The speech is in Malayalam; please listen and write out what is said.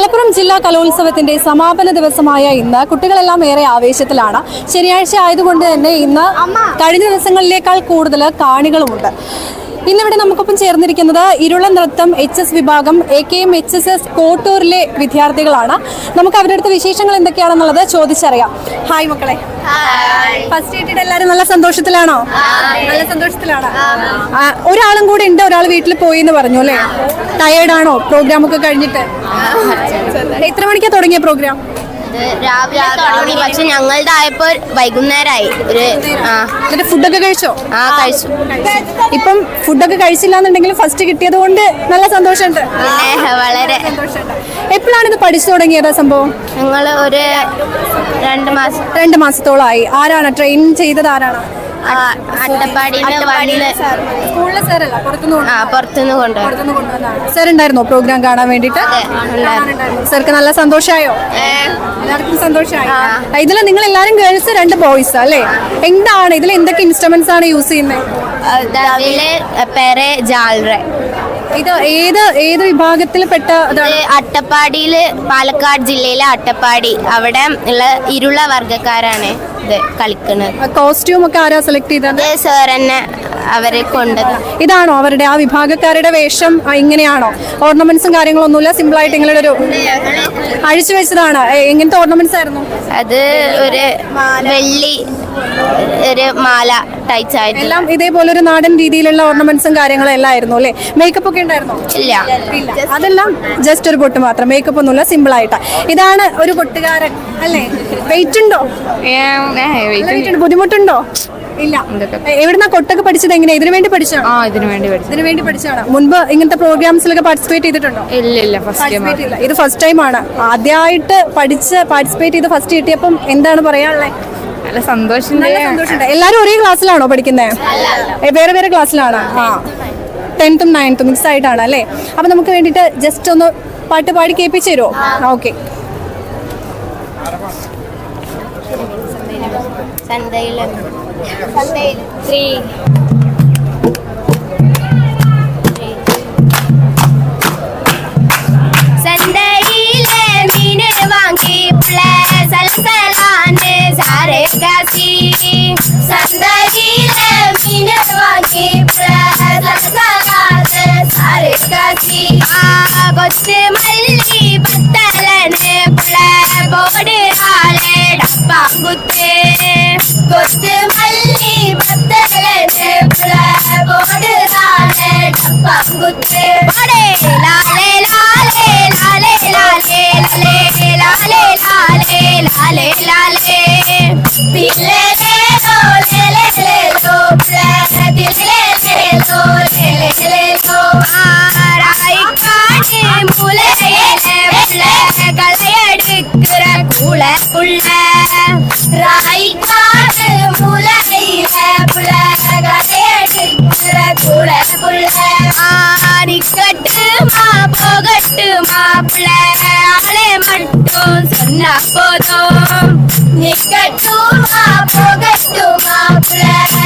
മലപ്പുറം ജില്ലാ കലോത്സവത്തിന്റെ സമാപന ദിവസമായ ഇന്ന് കുട്ടികളെല്ലാം ഏറെ ആവേശത്തിലാണ്. ശനിയാഴ്ച ആയതുകൊണ്ട് തന്നെ ഇന്ന് കഴിഞ്ഞ ദിവസങ്ങളിലേക്കാൾ കൂടുതൽ കാണികളുമുണ്ട്. ഇന്നിവിടെ നമുക്കൊപ്പം ചേർന്നിരിക്കുന്നത് ഇരുള നൃത്തം എച്ച് എസ് വിഭാഗം A K M H S S കോട്ടൂരിലെ വിദ്യാർത്ഥികളാണ്. നമുക്ക് അവരുടെ അടുത്ത് വിശേഷങ്ങൾ എന്തൊക്കെയാണെന്നുള്ളത് ചോദിച്ചറിയാം. ഹായ് മക്കളെ. ഫസ്റ്റ് ഡേറ്റിട്ട് എല്ലാവരും നല്ല സന്തോഷത്തിലാണോ? നല്ല സന്തോഷത്തിലാണോ. ഒരാളും കൂടെ ഉണ്ട് ഒരാൾ വീട്ടിൽ പോയി എന്ന് പറഞ്ഞു അല്ലേ? ടയേർഡാണോ പ്രോഗ്രാം ഒക്കെ കഴിഞ്ഞിട്ട്? എത്ര മണിക്കാണ് തുടങ്ങിയ പ്രോഗ്രാം ഇത് രാവിലെ തുടങ്ങി. പക്ഷെ ഞങ്ങളുടെ ആയപ്പോ വൈകുന്നേരമായി ഒരു ആ. എന്നിട്ട് ഫുഡൊക്കെ കഴിച്ചോ? ആ കഴിച്ചു. ഇപ്പം ഫുഡൊക്കെ കഴിച്ചില്ല എന്നുണ്ടെങ്കിലും ഫസ്റ്റ് കിട്ടിയത് കൊണ്ട് നല്ല സന്തോഷമുണ്ട്. പിന്നെ വളരെ. എപ്പോഴാണ് ഇത് പഠിച്ചു തുടങ്ങിയത് സംഭവം? ഞങ്ങൾ ഒരു രണ്ട് മാസം. രണ്ട് മാസത്തോളമായി. ആരാണ്? ട്രെയിൻ ചെയ്തത് ആരാണ്? പുറത്തുനിന്ന് കൊണ്ടുവന്നു. സാർ ഉണ്ടായിരുന്നോ പ്രോഗ്രാം കാണാൻ വേണ്ടിട്ട് സാർക്ക് നല്ല സന്തോഷമായോ? എല്ലാവർക്കും സന്തോഷമായോ? ഇതിൽ നിങ്ങൾ എല്ലാരും ഗേൾസ് രണ്ട് ബോയ്സ് അല്ലേ? എന്താണ് ഇതിൽ എന്തൊക്കെ ഇൻസ്ട്രുമെന്റ്സ് ആണ് യൂസ് ചെയ്യുന്നത്? അതിൽ പേര് ജാൽറ. ഇത് ഏത് ഏത് വിഭാഗത്തിൽപ്പെട്ട അട്ടപ്പാടിയിൽ പാലക്കാട് ജില്ലയിലെ അട്ടപ്പാടി. അവിടെ ഉള്ള ഇരുള വർഗക്കാരാണ് ഇത് കളിക്കുന്നത്. കോസ്റ്റ്യൂം ഒക്കെ ആരാ സെലക്ട് ചെയ്തത്? സാർ തന്നെ അവരെ കൊണ്ട് ഇതാണോ അവരുടെ ആ വിഭാഗക്കാരുടെ വേഷം? ഇങ്ങനെയാണോ? ഓർണമെന്റ്സും കാര്യങ്ങളൊന്നുമില്ല? സിമ്പിൾ ആയിട്ട് ഇങ്ങനെ ഒരു അഴിച്ചു വെച്ചതാണ്. എങ്ങനത്തെ ഓർണമെന്റ്സ് ആയിരുന്നു? അത് ഒരു വെള്ളി ഒരു മാല ടൈച്ച് ആയിട്ട്. എല്ലാം ഇതേപോലെ ഒരു നാടൻ രീതിയിലുള്ള ഓർണമെന്റ്സും കാര്യങ്ങളും എല്ലാം ആയിരുന്നു അല്ലേ? മേക്കപ്പ് ഒക്കെ ഉണ്ടായിരുന്നോ? ഇല്ല. അതെല്ലാം ജസ്റ്റ് ഒരു പൊട്ട് മാത്രം. മേക്കപ്പ് ഒന്നുമില്ല സിമ്പിൾ ആയിട്ടാ. ഇതാണ് ഒരു പൊട്ടുകാരൻ അല്ലേ? വെയിറ്റ് ഉണ്ടോ? വെയിറ്റ് ഉണ്ട്. ബുദ്ധിമുട്ടുണ്ടോ? ഇല്ല. എവിടുന്നാ കൊട്ടൊക്കെ പഠിച്ചത് എങ്ങനെയാ? ഇതിനു വേണ്ടി പഠിച്ചാണോ ആ ഇതിനു വേണ്ടി പഠിച്ചു ഇതിനു വേണ്ടി പഠിച്ചാണ് മുൻപ് ഇങ്ങനത്തെ പ്രോഗ്രാംസിലൊക്കെ പാർട്ടിസിപ്പേറ്റ് ചെയ്തിട്ടുണ്ടോ? ഇല്ല ഇല്ല ഫസ്റ്റ് ഇത് ഫസ്റ്റ് ടൈം ആണ്. ആദ്യമായിട്ട് പഠിച്ച് പാർട്ടിസിപ്പേറ്റ് ചെയ്ത് ഫസ്റ്റ് കിട്ടിയപ്പം എന്താണ് പറയാനുള്ളത് നല്ല സന്തോഷത്തിന്റെ നല്ല എല്ലാരും എല്ലാവരും ഒരേ ക്ലാസ്സിലാണോ പഠിക്കുന്നത് വേറെ വേറെ ക്ലാസ്സിലാണ്. ആ. ടെൻത്തും നയൻത്തും മിക്സ് ആയിട്ടാണ് അല്ലേ? അപ്പൊ നമുക്ക് വേണ്ടിട്ട് ജസ്റ്റ് ഒന്ന് പാട്ട് പാടി കേൾപ്പിച്ചു തരുമോ ഓക്കെ സന്ധ്യയിൽ ത്രീ സന്തയിലെ കൊച്ചു മല്ലി പത്തലനെ ബോർഡ് ആളെ ഡപ്പാങ്കുത്തേ കൊച്ചു മല്ലി പത്തലനെ ബോർഡ് ആളെ ഡപ്പാങ്കുത്തേ போகட்டு மாப்பிள்ள ஆளே மட்டும் சொன்னா போதும். நிக்கட்டுமா போகட்டு மாப்பிள்ள.